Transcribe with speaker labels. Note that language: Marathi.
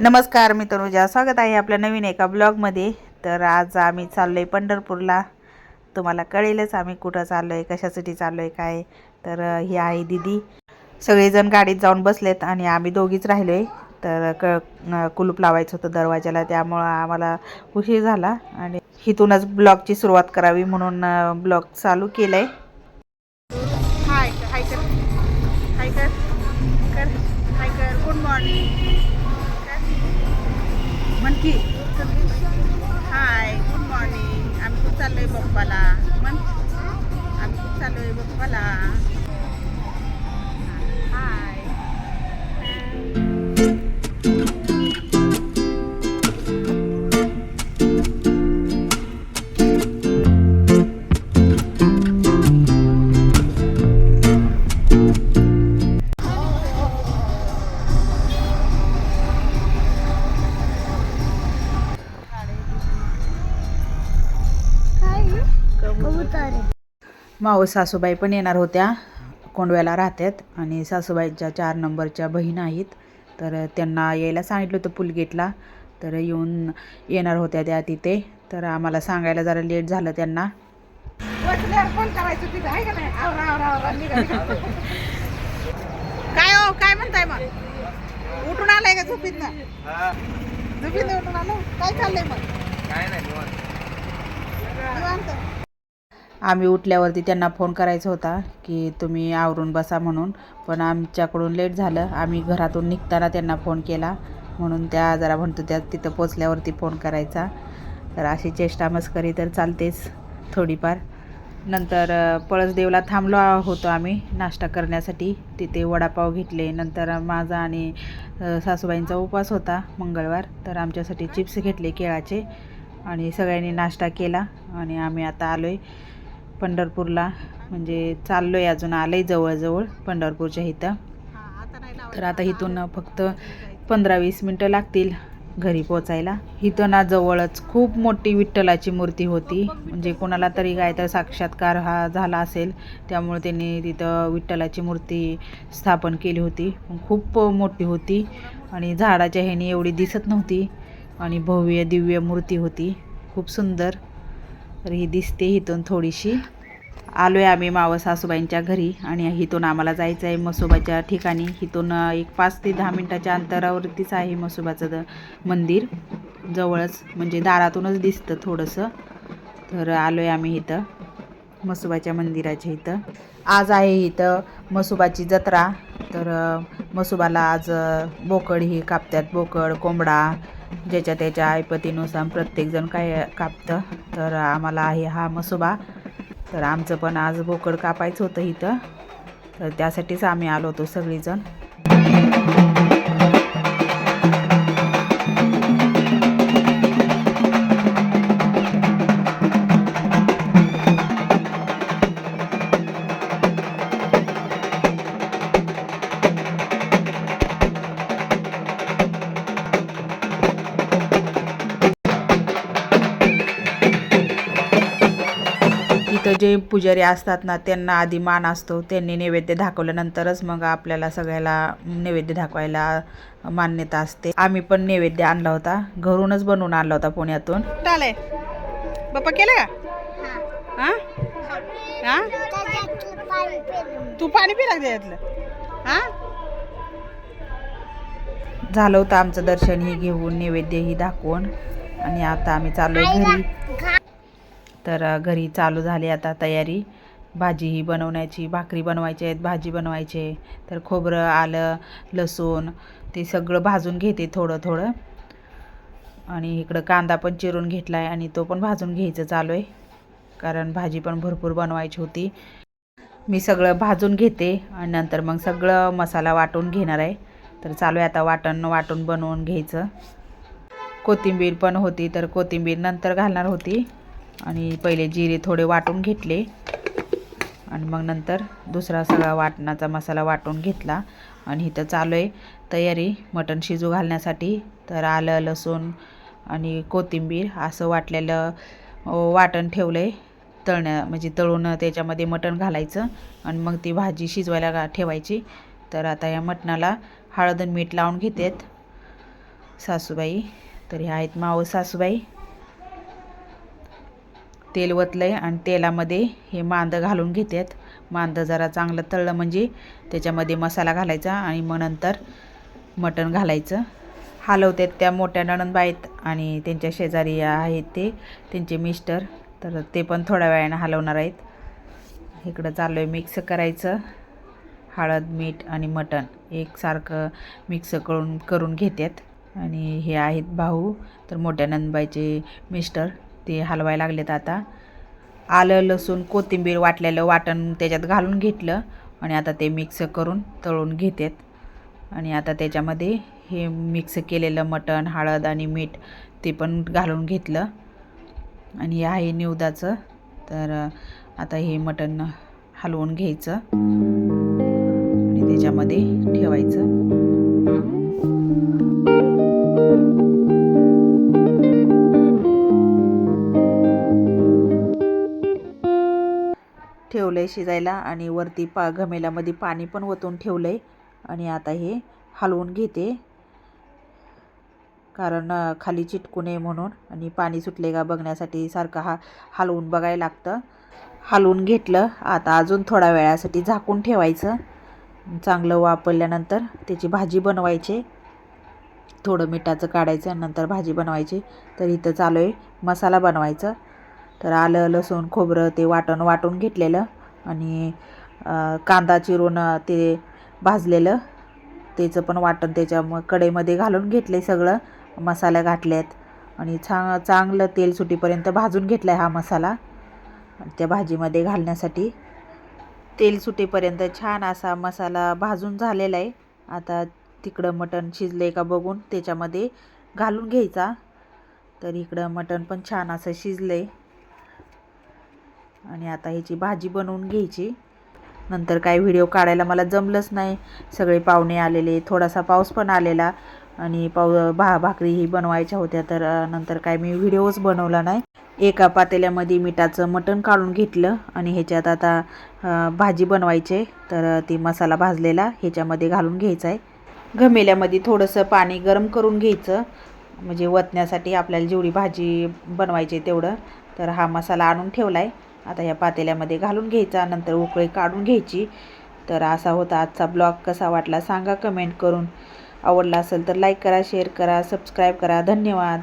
Speaker 1: नमस्कार मी तनुजा. स्वागत आहे आपल्या नवीन एका ब्लॉगमध्ये. तर आज आम्ही चाललो आहे पंढरपूरला. तुम्हाला कळेलच आम्ही कुठं चाललो आहे कशासाठी चाललो आहे काय? तर ही आहे दिदी. सगळेजण गाडीत जाऊन बसलेत आणि आम्ही दोघीच राहिलो आहे तर क कुलूप लावायचं होतं दरवाजाला त्यामुळं आम्हाला उशीर झाला आणि इथूनच ब्लॉगची सुरुवात करावी म्हणून ब्लॉग चालू केलं आहे हाय हाय कर हाय कर हाय कर. गुड मॉर्निंग म्हण की हाय गुड मॉर्निंग आम्ही खूप चाललोय बप्पाला म्हण आम्ही खूप चाललोय बप्पाला हाय माऊ सासूबाई पण येणार होत्या. कोंडव्याला राहतात आणि सासूबाईंच्या चार नंबरच्या बहीण आहेत. तर त्यांना यायला सांगितलं होतं पुलगेटला. तर येऊन येणार होत्या त्या तिथे. तर आम्हाला सांगायला जरा लेट झालं त्यांना. काय हो काय म्हणताय मग? उठून आलाय का झोपीत ना झोपीत उठून आलो काय चाललंय मग? निवांत. आम्ही उठल्यावरती त्यांना फोन करायचा होता की तुम्ही आवरून बसा म्हणून. पण आमच्याकडून लेट झालं. आम्ही घरातून निघताना त्यांना फोन केला. म्हणून त्या जरा म्हणतो त्या तिथं पोचल्यावरती फोन करायचा. तर अशी चेष्टा मस्करी तर चालतेच थोडीफार. नंतर पळसदेवला थांबलो होतो आम्ही नाश्ता करण्यासाठी. तिथे वडापाव घेतले. नंतर माझा आणि सासूबाईंचा उपवास होता मंगळवार. तर आमच्यासाठी चिप्स घेतले केळाचे आणि सगळ्यांनी नाश्ता केला आणि आम्ही आता आलो आहे पंढरपूरला. म्हणजे चाललो आहे अजून आलं आहे जवळजवळ पंढरपूरच्या इथं. तर आता इथून फक्त पंधरा वीस मिनटं लागतील घरी पोचायला. इथं ना जवळच खूप मोठी विठ्ठलाची मूर्ती होती. म्हणजे कोणाला तरी काय तर साक्षात्कार हा झाला असेल त्यामुळे त्यांनी तिथं विठ्ठलाची मूर्ती स्थापन केली होती. खूप मोठी होती आणि झाडाच्या ह्यानी एवढी दिसत नव्हती. आणि भव्य दिव्य मूर्ती होती. खूप सुंदर. तर ही दिसते इथून थोडीशी. आलो आहे आम्ही मावं सासूबाईंच्या घरी आणि इथून आम्हाला जायचं आहे मसोबाच्या ठिकाणी. इथून एक पाच ते दहा मिनटाच्या अंतरावरतीच आहे मसोबाचं द मंदिर. जवळच म्हणजे दारातूनच दिसतं थोडंसं. तर आलो आहे आम्ही इथं मसोबाच्या मंदिराच्या इथं. आज आहे इथं मसोबाची जत्रा. तर मसुबाला आज बोकड ही कापतात बोकड कोंबडा ज्याच्या त्याच्या ऐपतीनुसार प्रत्येकजण काय कापतं. तर आम्हाला आहे हा मसुबा. तर आमचं पण आज बोकड कापायचं होतं इथं. तर त्यासाठीच आम्ही आलो होतो सगळीजण. इथं जे पुजारी असतात ना त्यांना आधी मान असतो. त्यांनी नैवेद्य दाखवल्यानंतरच मग आपल्याला सगळ्याला नैवेद्य दाखवायला मान्यता असते. आम्ही पण नैवेद्य आणला होता. घरूनच बनवून आणला होता पुण्यातून. आले बाप्पा केलं का? हा. हा? तू पाणी पिला हा? झालं होतं आमचं दर्शन ही घेऊन नैवेद्य ही दाखवून. आणि आता आम्ही चाललोय घरी. तर घरी चालू झाली आता तयारी. भाजी ही बनवण्याची भाकरी बनवायची आहेत भाजी बनवायची. आहे तर खोबरं आलं लसूण ते सगळं भाजून घेते थोडं थोडं आणि इकडं कांदा पण चिरून घेतला आहे आणि तो पण भाजून घ्यायचं चालू आहे. कारण भाजी पण भरपूर बनवायची होती. मी सगळं भाजून घेते आणि नंतर मग सगळं मसाला वाटून घेणार आहे. तर चालू आहे आता वाटण वाटून बनवून घ्यायचं. कोथिंबीर पण होती तर कोथिंबीर नंतर घालणार होती. आणि पहिले जिरे थोडे वाटून घेतले. आणि मग नंतर दुसरा सगळा वाटणाचा मसाला वाटून घेतला. आणि इथं चालू आहे तयारी मटण शिजू घालण्यासाठी. तर आलं लसूण आणि कोथिंबीर असं वाटलेलं वाटण ठेवलं आहे तळण्या म्हणजे तळून त्याच्यामध्ये मटण घालायचं. आणि मग ती भाजी शिजवायला ठेवायची. तर आता या मटणाला हळद आणि मीठ लावून घेतात. सासूबाई तर ह्या आहेत मावस सासूबाई. तेल वतलंय आणि तेलामध्ये हे मांदं घालून घेतात मांदं जरा चांगलं तळलं म्हणजे त्याच्यामध्ये मसाला घालायचा आणि मग नंतर मटण घालायचं. हलवतात त्या मोठ्या नणंदबाई आहेत आणि त्यांच्या शेजारी आहेत ते त्यांचे मिस्टर. तर ते पण थोड्या वेळानं हलवणार आहेत. इकडं चाललो आहे मिक्स करायचं. हळद मीठ आणि मटण एकसारखं मिक्स करून करून घेतात आणि हे आहेत भाऊ तर मोठ्या नंदबाईचे मिस्टर. ते हलवायला लागलेत आता. आलं लसूण कोथिंबीर वाटलेलं वाटण त्याच्यात घालून घेतलं आणि आता ते मिक्स करून तळून घेतात. आणि आता त्याच्यामध्ये हे मिक्स केलेलं मटण हळद आणि मीठ ते पण घालून घेतलं. आणि हे आहे निवदाचं. तर आता हे मटण हलवून घ्यायचं. आणि त्याच्यामध्ये ठेवायचं. ठेवलं आहे शिजायला आणि वरती पा घमेल्यामध्ये पाणी पण ओतून ठेवलं आहे आणि आता हे हलवून घेते. कारण खाली चिटकू नये म्हणून आणि पाणी सुटले का बघण्यासाठी सारखं हा हलवून बघायला लागतं. हलवून घेतलं. आता अजून थोड्या वेळासाठी झाकून ठेवायचं. चांगलं वापरल्यानंतर त्याची भाजी बनवायची. थोडं मिठाचं काढायचं नंतर भाजी बनवायची. तर इथं चालू आहे मसाला बनवायचं. तर आलं लसूण खोबरं ते वाटण वाटून घेतलेलं आणि कांदा चिरून ते भाजलेलं. त्याचं पण वाटण त्याच्या म कढईमध्ये घालून घेतले सगळं मसाले घातलेत आणि छान चांगलं तेल सुटीपर्यंत भाजून घेतला आहे हा मसाला त्या भाजीमध्ये घालण्यासाठी. तेल सुटेपर्यंत छान असा मसाला भाजून झालेला आहे. आता तिकडं मटण शिजलं आहे का बघून त्याच्यामध्ये घालून घ्यायचा. तर इकडं मटण पण छान असं शिजलं आहे आणि आता ह्याची भाजी बनवून घ्यायची. नंतर काय व्हिडिओ काढायला मला जमलंच नाही. सगळे पाहुणे आलेले थोडासा पाऊस पण आलेला आणि पाऊ भा भाकरीही बनवायच्या होत्या. तर नंतर काय मी व्हिडिओच बनवला नाही. एका पातेल्यामध्ये मिठाचं मटण काढून घेतलं आणि ह्याच्यात आता भाजी बनवायचे. तर ती मसाला भाजलेला ह्याच्यामध्ये घालून घ्यायचा आहे. घमेल्यामध्ये थोडंसं पाणी गरम करून घ्यायचं. म्हणजे वतण्यासाठी आपल्याला जेवढी भाजी बनवायची आहे तेवढं. तर हा मसाला आणून ठेवला आहे. आता या पातेल्यामध्ये घालून घ्यायचा नंतर उकळी काढून घ्यायची. तर असा होता आजचा ब्लॉग. कसा वाटला सांगा कमेंट करून. आवडला असेल तर लाईक करा शेअर करा सबस्क्राईब करा. धन्यवाद.